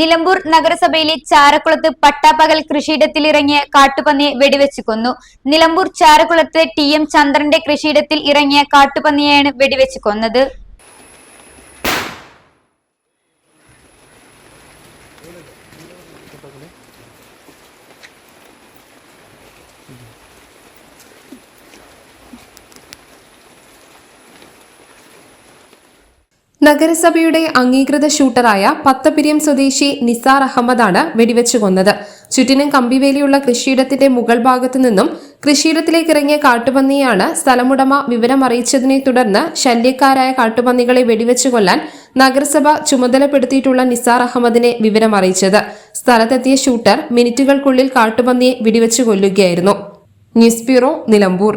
നിലമ്പൂർ നഗരസഭയിലെ ചാരക്കുളത്ത് പട്ടാപ്പകൽ കൃഷിയിടത്തിൽ ഇറങ്ങിയ കാട്ടുപന്നിയെ വെടിവെച്ച് കൊന്നു. നിലമ്പൂർ ചാരക്കുളത്ത് ടി എം ചന്ദ്രന്റെ കൃഷിയിടത്തിൽ ഇറങ്ങിയ കാട്ടുപന്നിയെയാണ് വെടിവെച്ച് കൊന്നത്. നഗരസഭയുടെ അംഗീകൃത ഷൂട്ടറായ പത്തപിരിയം സ്വദേശി നിസാർ അഹമ്മദാണ് വെടിവെച്ചു കൊന്നത്. ചുറ്റിനും കമ്പിവേലിയുള്ള കൃഷിയിടത്തിന്റെ മുകൾ ഭാഗത്തു നിന്നും കൃഷിയിടത്തിലേക്ക് ഇറങ്ങിയ കാട്ടുപന്നിയാണ് സ്ഥലമുടമ വിവരമറിയിച്ചതിനെ തുടർന്ന് ശല്യക്കാരായ കാട്ടുപന്നികളെ വെടിവെച്ചു കൊല്ലാൻ നഗരസഭ ചുമതലപ്പെടുത്തിയിട്ടുള്ള നിസാർ അഹമ്മദിനെ വിവരമറിയിച്ചത്. സ്ഥലത്തെത്തിയ ഷൂട്ടർ മിനിറ്റുകൾക്കുള്ളിൽ കാട്ടുപന്നിയെ വെടിവെച്ചു കൊല്ലുകയായിരുന്നു. News bureau Nilambur.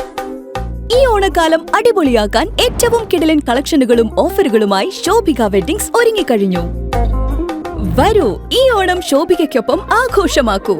ഈ ഓണക്കാലം അടിപൊളിയാക്കാൻ ഏറ്റവും കിടലൻ കളക്ഷനുകളും ഓഫറുകളുമായി ശോഭിക വെഡിങ്സ് ഒരുങ്ങിക്കഴിഞ്ഞു. വരൂ ഈ ഓണം ശോഭികയ്ക്കൊപ്പം ആഘോഷമാക്കൂ.